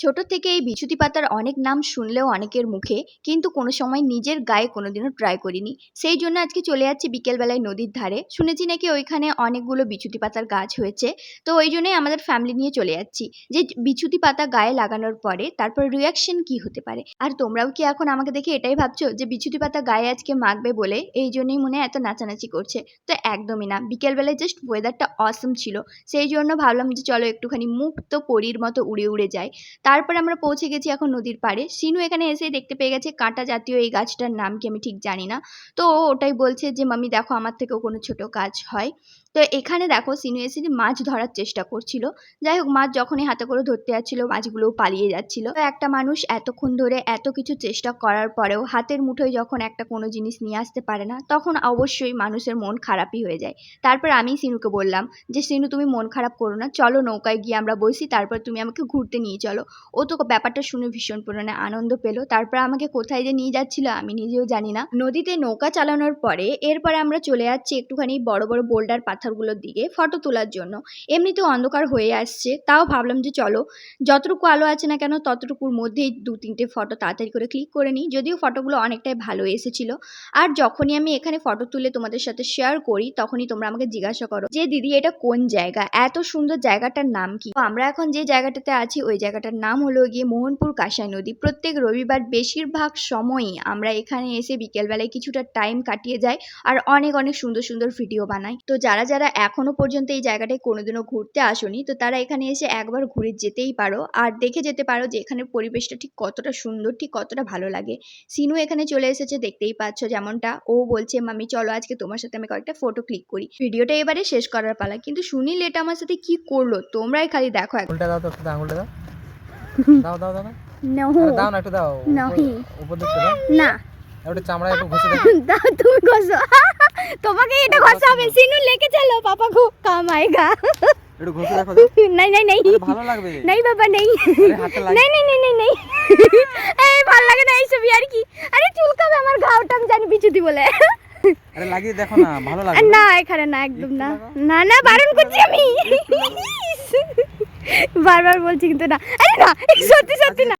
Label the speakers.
Speaker 1: ছোট থেকে এই বিছুতি পাতার অনেক নাম শুনলেও অনেকের মুখে কিন্তু কোনো সময় নিজের গায়ে কোনোদিনও ট্রাই করিনি। সেই জন্য আজকে চলে যাচ্ছি বিকেলবেলায় নদীর ধারে। শুনেছি নাকি ওইখানে অনেকগুলো বিছুতি পাতার গাছ হয়েছে। তো ওই জন্যই আমাদের ফ্যামিলি নিয়ে চলে যাচ্ছি। যে বিছুতি পাতা গায়ে লাগানোর পরে তারপর রিয়াকশন কি হতে পারে? আর তোমরাও কি এখন আমাকে দেখে এটাই ভাবছ যে বিছুতি পাতা গায়ে আজকে মাখবে বলে? এই জন্যই মনে এত নাচানাচি করছে। তো একদমই না। বিকেলবেলায় জাস্ট ওয়েদারটা অসম ছিল। সেই জন্য ভাবলাম যে চলো একটুখানি মুক্ত পরীর মতো উড়ে উড়ে যায় তারপরে আমরা পৌঁছে গেছি এখন নদীর পাড়ে। সিনু এখানে এসে দেখতে পেয়ে গেছে কাঁটা জাতীয় এই গাছটার নাম কি আমি ঠিক জানি না। তো ওটাই বলছে যে মামি দেখো, আমার থেকেও কোনো ছোট গাছ হয়। তো এখানে দেখো সিনু এসে মাছ ধরার চেষ্টা করছিল। যাই হোক, মাছ যখনই হাতে করে ধরতে যাচ্ছিল মাছগুলোও পালিয়ে যাচ্ছিল। তো একটা মানুষ এতক্ষণ ধরে এত কিছু চেষ্টা করার পরেও হাতের মুঠোয় যখন একটা কোনো জিনিস নিয়ে আসতে পারে না, তখন অবশ্যই মানুষের মন খারাপই হয়ে যায়। তারপর আমি সিনুকে বললাম যে, সিনু, তুমি মন খারাপ করো না, চলো নৌকায় গিয়ে আমরা বসি, তারপর তুমি আমাকে ঘুরতে নিয়ে চলো। ও তো ব্যাপারটা শুনে ভীষণ পরিমাণে আনন্দ পেল। তারপর আমাকে কোথায় যে নিয়ে যাচ্ছিল আমি নিজেও জানি না। নদীতে নৌকা চালানোর পরে এরপরে আমরা চলে যাচ্ছি একটুখানি বড় বড় বোল্ডার পাথরগুলোর দিকে ফটো তোলার জন্য। এমনিতেও অন্ধকার হয়ে আসছে, তাও ভাবলাম যে চলো, যতটুকু আলো আছে না কেন, ততটুকুর মধ্যেই দু তিনটে ফটো তাড়াতাড়ি করে ক্লিক করে নিই। যদিও ফটোগুলো অনেকটাই ভালো এসেছিল। আর যখনই আমি এখানে ফটো তুলে তোমাদের সাথে শেয়ার করি, তখনই তোমরা আমাকে জিজ্ঞাসা করো যে, দিদি, এটা কোন জায়গা? এত সুন্দর জায়গাটার নাম কি? আমরা এখন যে জায়গাটাতে আছি, ওই জায়গাটার নাম হলো গিয়ে মোহনপুর কাঁসাই নদী। প্রত্যেক রবিবার বেশিরভাগ সময়ই আমরা এখানে এসে বিকেলবেলায় কিছুটা টাইম কাটিয়ে যাই, আর অনেক অনেক সুন্দর সুন্দর ভিডিও বানাই। তো যারা যারা এখনও পর্যন্ত এই জায়গাটায় কোনোদিনও ঘুরতে আসনি তো তারা এখানে এসে একবার ঘুরে যেতেই পারো। আর দেখে যেতে পারো যে এখানের পরিবেশটা ঠিক কতটা সুন্দর ঠিক কতটা ভালো লাগে। সিনু এখানে চলে এসেছে দেখতেই পাচ্ছ যেমনটা। ও বলছে মামি চলো আজকে তোমার সাথে আমি কয়েকটা ফটো ক্লিক করি। ভিডিওটা এবারে শেষ করার পালা। কিন্তু সুনীল এটা আমার সাথে কি করল? তোমরাই খালি দেখো
Speaker 2: আঙুলটা দাও তো একটু দাও আঙুলটা দাও। দাও দাও দাও না।
Speaker 3: নহু
Speaker 2: দাও না একটু দাও। উপর- উপর দিকটা দাও।
Speaker 3: না।
Speaker 2: একটু চামড়া একটু ঘষে
Speaker 3: দাও তুমি ঘষো। তোমাকে এটা ঘষা হবে। সিনু লেকে চলো পাপা কো কাম আয়েগা
Speaker 2: একটু ঘষে দেখো
Speaker 3: নাই নাই নাই।
Speaker 2: ভালো লাগবে।
Speaker 3: নাই বাবা নেই।
Speaker 2: লাগে
Speaker 3: নাই নাই নাই নাই নাই। এই ভালো লাগে না এইসব আর কি। আরে চুলকাবে আমার ঘাওটা আমি জানি বিচুতি বলে।
Speaker 2: আরে লাগিয়ে দেখো না ভালো লাগবে।
Speaker 3: না এখানে না একদম না। না না বারণ করছি আমি। বারবার বলছি কিন্তু না। আরে না সত্যি সত্যি না।